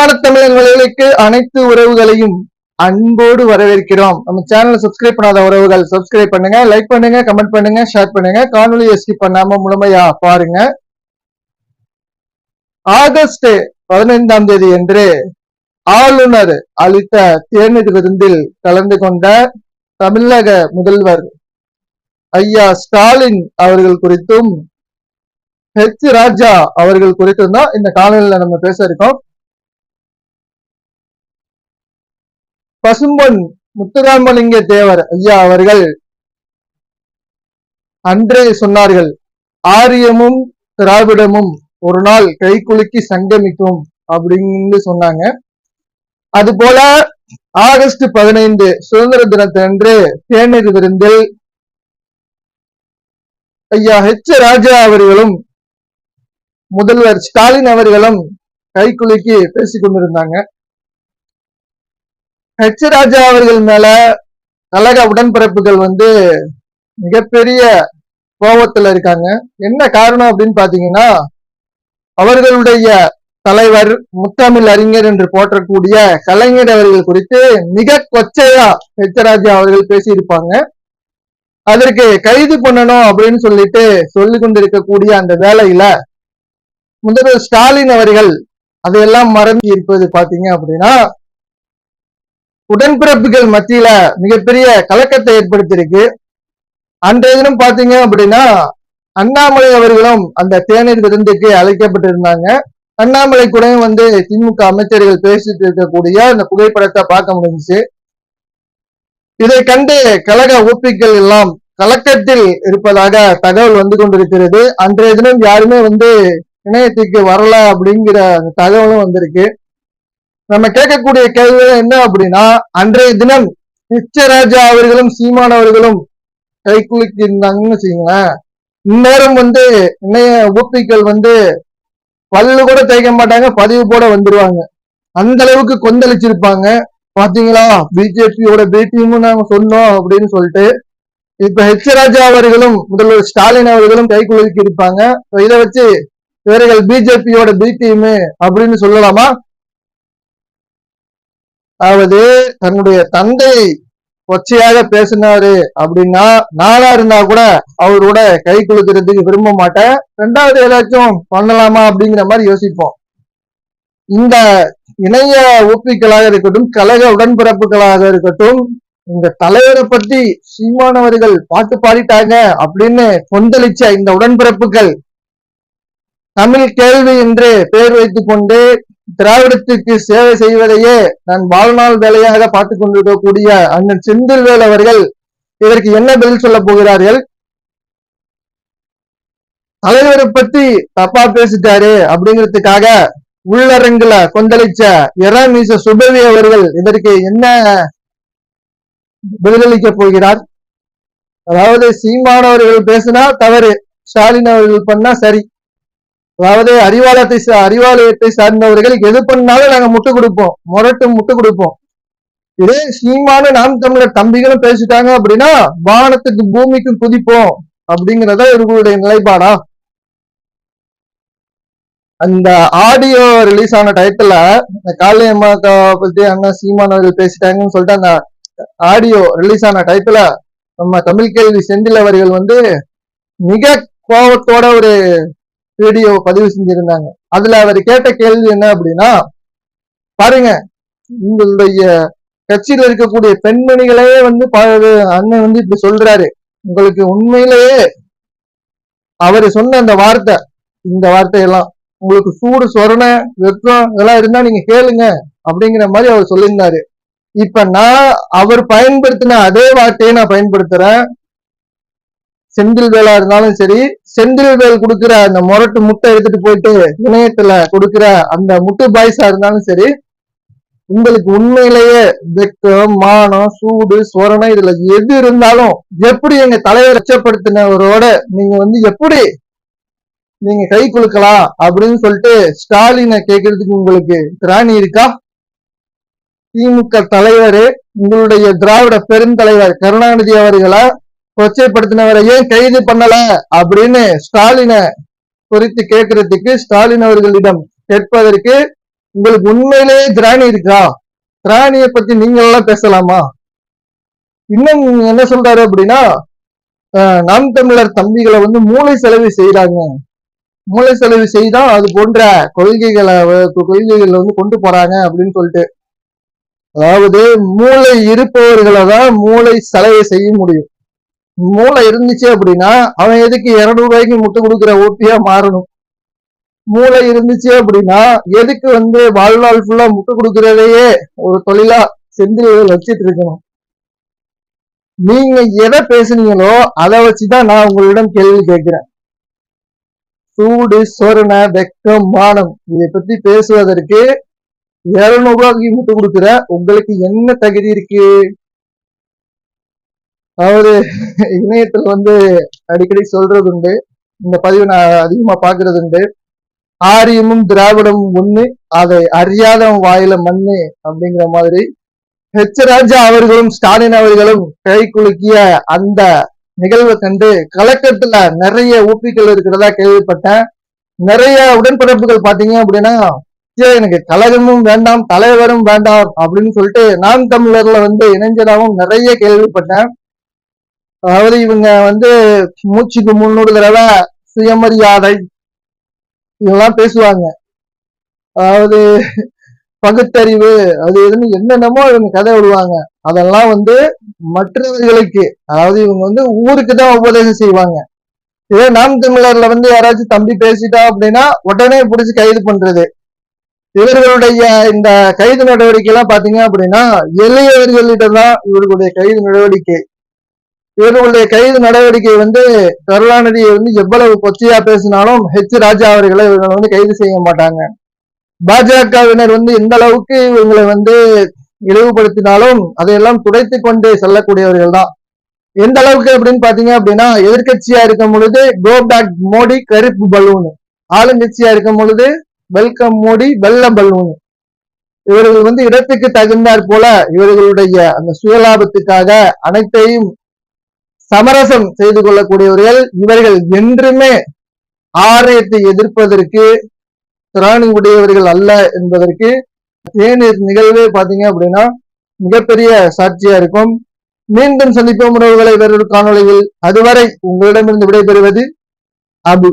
அன்பான தமிழர்களுக்கு அனைத்து உறவுகளையும் அன்போடு வரவேற்கிறோம். நம்ம சேனலை சப்ஸ்கிரைப் பண்ணாத உறவுகள் சப்ஸ்கிரைப் பண்ணுங்க லைக் பண்ணுங்க கமெண்ட் பண்ணுங்க ஷேர் பண்ணுங்க. காணொலியை ஸ்கிப் பண்ணாம முழுமையா பாருங்க. ஆகஸ்ட் பதினைந்தாம் தேதி என்று ஆளுநர் அளித்த தேநீர் விருந்தில் கலந்து கொண்ட தமிழக முதல்வர் ஐயா ஸ்டாலின் அவர்கள் குறித்தும் ஹெச் ராஜா அவர்கள் குறித்தும் தான் இந்த காணொலியில நம்ம பேச இருக்கோம். பசும்பொன் முத்துராமலிங்க தேவர் ஐயா அவர்கள் அன்றே சொன்னார்கள் ஆரியமும் திராவிடமும் ஒரு நாள் கைக்குலுக்கி சங்கமிக்கும் அப்படின்னு சொன்னாங்க. அது போல ஆகஸ்ட் பதினைந்து சுதந்திர தினத்தன்று தேநீர் விருந்தில் ஐயா ஹெச். ராஜா அவர்களும் முதல்வர் ஸ்டாலின் அவர்களும் கைக்குலுக்கி பேசிக் கொண்டிருந்தாங்க. ஹெச் ராஜா அவர்கள் மேல கழக உடன்பிறப்புகள் வந்து மிகப்பெரிய கோபத்துல இருக்காங்க. என்ன காரணம் அப்படின்னு பாத்தீங்கன்னா அவர்களுடைய தலைவர் முத்தமிழ் அறிஞர் என்று போற்றக்கூடிய கலைஞர் அவர்கள் குறித்து மிக கொச்சையா ஹெச்ராஜா அவர்கள் பேசியிருப்பாங்க. அதற்கு கைது பண்ணணும் அப்படின்னு சொல்லிட்டு சொல்லி கொண்டிருக்கக்கூடிய அந்த வேலையில முதல்வர் ஸ்டாலின் அவர்கள் அதையெல்லாம் மறந்து இருப்பது பாத்தீங்க அப்படின்னா உடன்பிறப்புகள் மத்தியில மிகப்பெரிய கலக்கத்தை ஏற்படுத்தியிருக்கு. அன்றைய தினம் பாத்தீங்க அப்படின்னா அண்ணாமலை அவர்களும் அந்த தேநீர் விருந்துக்கு அழைக்கப்பட்டிருந்தாங்க. அண்ணாமலை கூடயும் வந்து திமுக அமைச்சர்கள் பேசிட்டு இருக்கக்கூடிய அந்த புகைப்படத்தை பார்க்க முடிஞ்சுச்சு. இதை கண்டு கழக ஊப்பிகள் எல்லாம் கலக்கத்தில் இருப்பதாக தகவல் வந்து கொண்டிருக்கிறது. அன்றைய தினம் யாருமே வந்து இணையத்துக்கு வரல அப்படிங்கிற அந்த தகவலும் வந்திருக்கு. நம்ம கேட்கக்கூடிய கேள்வி என்ன அப்படின்னா அன்றைய தினம் நிச்சயராஜா அவர்களும் சீமான் அவர்களும் கைக்குலுக்கி இருந்தாங்கன்னு வச்சுக்கோங்களேன். இந்நேரம் வந்து இணைய ஊப்பிகள் வந்து பல்லு கூட தேய்க்க மாட்டாங்க பதிவு போட வந்துருவாங்க. அந்த அளவுக்கு கொந்தளிச்சிருப்பாங்க. பாத்தீங்களா? பிஜேபியோட பேட்டியும் நாங்க சொன்னோம் அப்படின்னு சொல்லிட்டு. இப்ப ஹெச் ராஜா அவர்களும் முதல்வர் ஸ்டாலின் அவர்களும் கைக்குலுக்கி இருப்பாங்க இதை வச்சு இவர்கள் பிஜேபியோட பி டீம் அப்படின்னு சொல்லலாமா? அதாவது தன்னுடைய தந்தை கொச்சையாக பேசினாரு அப்படின்னா நானா இருந்தா கூட அவரோட கை குலுக்கிறதுக்கு விரும்ப மாட்டேன் ரெண்டாவது ஏதாச்சும் பண்ணலாமா அப்படிங்கிற மாதிரி யோசிப்போம். இந்த இணைய ஒப்பிக்களாக இருக்கட்டும் கழக உடன்பிறப்புகளாக இருக்கட்டும் இந்த தலைவரை பத்தி சீமானவர்கள் பாட்டு பாடிட்டாங்க அப்படின்னு கொந்தளிச்ச இந்த உடன்பிறப்புகள் தமிழ் கேள்வி என்று பெயர் வைத்துக் கொண்டு திராவிடத்திற்கு சேவை செய்வதையே நான் வாழ்நாள் வேலையாக பார்த்து கொண்டிருக்கக்கூடிய அண்ணன் செந்தில்வேல் அவர்கள் இதற்கு என்ன பதில் சொல்ல போகிறார்கள்? தலைவரை பத்தி தப்பா பேசிட்டாரு அப்படிங்கிறதுக்காக உள்ளரங்குல கொந்தளிச்ச எராமீச சுபவி அவர்கள் இதற்கு என்ன பதிலளிக்க போகிறார்? அதாவது சீமானவர்கள் பேசினா தவறு ஸ்டாலின் அவர்கள் பண்ணா சரி. அதாவது அறிவாலயத்தை அறிவாலயத்தை சார்ந்தவர்கள் எது பண்ணாலும் நாங்க முட்டு கொடுப்போம். முரட்டு முட்டு கொடுப்போம். இதே சீமான நாம் தமிழர் தம்பிகளும் பேசிட்டாங்க அப்படின்னா வானத்துக்கு பூமிக்கும் குதிப்போம் அப்படிங்கிறத இவர்களுடைய நிலைப்பாடா? அந்த ஆடியோ ரிலீஸ் ஆன டயத்துல இந்த காளியம்மாக்கா பத்தி அண்ணா சீமான் அவர்கள் பேசிட்டாங்கன்னு சொல்லிட்டு அந்த ஆடியோ ரிலீஸ் ஆன டயத்துல நம்ம தமிழ் கேள்வி செந்தில் அவர்கள் வந்து மிக கோபத்தோட ஒரு வீடியோ பதிவு செஞ்சிருந்தாங்க. அதுல அவர் கேட்ட கேள்வி என்ன அப்படின்னா பாருங்க உங்களுடைய கட்சியில இருக்கக்கூடிய பெண்மணிகளே வந்து அண்ணன் வந்து இப்படி சொல்றாரு. உங்களுக்கு உண்மையிலேயே அவர் சொன்ன அந்த வார்த்தை இந்த வார்த்தையெல்லாம் உங்களுக்கு சூடு சொரண வெப்பம் இதெல்லாம் இருந்தா நீங்க கேளுங்க அப்படிங்கிற மாதிரி அவர் சொல்லியிருந்தாரு. இப்ப நான் அவர் பயன்படுத்தின அதே வார்த்தையை நான் பயன்படுத்துறேன். செந்தில் வேலா இருந்தாலும் சரி செந்தில் வேல் கொடுக்கிற அந்த முரட்டு முட்டை எடுத்துட்டு போயிட்டு இணையத்துல கொடுக்கிற அந்த முட்டு பாய்ஸா இருந்தாலும் சரி உங்களுக்கு உண்மையிலேயே வெக்கம் மானம் சூடு சுவரணம் இதுல எது இருந்தாலும் எப்படி எங்க தலைவர் ரச்சப்படுத்தினவரோட நீங்க வந்து எப்படி நீங்க கை குலுக்கலாம் அப்படின்னு சொல்லிட்டு ஸ்டாலினை கேட்கறதுக்கு உங்களுக்கு திராணி இருக்கா? திமுக தலைவர் உங்களுடைய திராவிட பெருந்தலைவர் கருணாநிதி அவர்களை? கொச்சைப்படுத்தினவரை ஏன் கைது பண்ணல அப்படின்னு ஸ்டாலினை குறித்து கேட்கறதுக்கு ஸ்டாலின் அவர்களிடம் கேட்பதற்கு உங்களுக்கு உண்மையிலேயே திராணி இருக்கா? திராணிய பத்தி நீங்க எல்லாம் பேசலாமா? இன்னும் என்ன சொல்றாரு அப்படின்னா நாம் தமிழர் தம்பிகளை வந்து மூளை செலவு செய்யறாங்க மூளை செலவு செய்தா அது போன்ற கொள்கைகளை கொள்கைகளை கொள்கைகள் வந்து கொண்டு போறாங்க அப்படின்னு சொல்லிட்டு. அதாவது மூளை இருப்பவர்களை தான் மூளை செலவு செய்ய முடியும். மூளை இருந்துச்சு அப்படின்னா அவன் எதுக்கு இருநூறு ரூபாய்க்கு முட்டு கொடுக்குற ஓட்டியா மாறணும்? மூளை இருந்துச்சு அப்படின்னா எதுக்கு வந்து வாழ்நாள் ஃபுல்லா முட்டு கொடுக்கறதையே ஒரு தொழிலா செந்தில் வச்சிட்டு இருக்கணும். நீங்க எதை பேசுனீங்களோ அதை வச்சுதான் நான் உங்களிடம் கேள்வி கேட்கிறேன். சூடு சொரண வெக்கம் மானம் இதை பத்தி பேசுவதற்கு இருநூறு ரூபாய்க்கு முட்டு கொடுக்குற உங்களுக்கு என்ன தகுதி இருக்கு? அதாவது இணையத்துல வந்து அடிக்கடி சொல்றது உண்டு இந்த பதிவு நான் அதிகமா பாக்குறது உண்டு ஆரியமும் திராவிடமும் ஒண்ணு அதை அறியாதவன் வாயில மண்ணு அப்படிங்கிற மாதிரி. ஹெச் ராஜா அவர்களும் ஸ்டாலின் அவர்களும் கை குலுக்கிய அந்த நிகழ்வை கண்டு கலக்கத்துல நிறைய ஊப்பிகள் இருக்கிறதா கேள்விப்பட்டேன். நிறைய உடன்பிறப்புகள் பாத்தீங்க அப்படின்னா எனக்கு கழகமும் வேண்டாம் தலைவரும் வேண்டாம் அப்படின்னு சொல்லிட்டு நாம் தமிழர்ல வந்து இணைஞ்சதாகவும் நிறைய கேள்விப்பட்டேன். அதாவது இவங்க வந்து மூச்சுக்கு முன்னூறு தடவை சுயமரியாதை இதெல்லாம் பேசுவாங்க. அதாவது பகுத்தறிவு அது இதுன்னு என்னென்னமோ இவங்க கதை விடுவாங்க. அதெல்லாம் வந்து மற்றவர்களுக்கு அதாவது இவங்க வந்து ஊருக்கு தான் உபதேசம் செய்வாங்க. இதே நாம் தமிழர்ல வந்து யாராச்சும் தம்பி பேசிட்டா அப்படின்னா உடனே பிடிச்சி கைது பண்றது. இவர்களுடைய இந்த கைது நடவடிக்கை எல்லாம் பாத்தீங்க அப்படின்னா எளியவர்களிடம் தான் இவர்களுடைய கைது நடவடிக்கை. இவர்களுடைய கைது நடவடிக்கை வந்து கருணாநிதியை வந்து எவ்வளவு கொச்சையா பேசினாலும் ஹெச் ராஜா அவர்களை இவங்களை வந்து கைது செய்ய மாட்டாங்க. பாஜகவினர் வந்து எந்த அளவுக்கு இவங்களை வந்து இழிவுபடுத்தினாலும் அதையெல்லாம் துடைத்து கொண்டு செல்லக்கூடியவர்கள் தான். எந்த அளவுக்கு அப்படின்னு பாத்தீங்க அப்படின்னா எதிர்க்கட்சியா இருக்கும் பொழுது கோ பேக் மோடி கருப்பு பலூன். ஆளுங்கட்சியா இருக்கும் பொழுது வெல்கம் மோடி வெள்ள பலூன். இவர்கள் வந்து இடத்துக்கு தகுந்தாற் போல இவர்களுடைய அந்த சுயலாபத்துக்காக அனைத்தையும் சமரசம் செய்து கொள்ளக்கூடியவர்கள் இவர்கள் என்றுமே ஆணையத்தை எதிர்ப்பதற்கு திராணி உடையவர்கள் அல்ல என்பதற்கு தேநீர் நிகழ்வே பாத்தீங்க அப்படின்னா மிகப்பெரிய சாட்சியா இருக்கும். மீண்டும் சந்திப்போம் உறவுகளை வேறொரு காணொலியில் அதுவரை உங்களிடமிருந்து விடைபெறுவது அபு.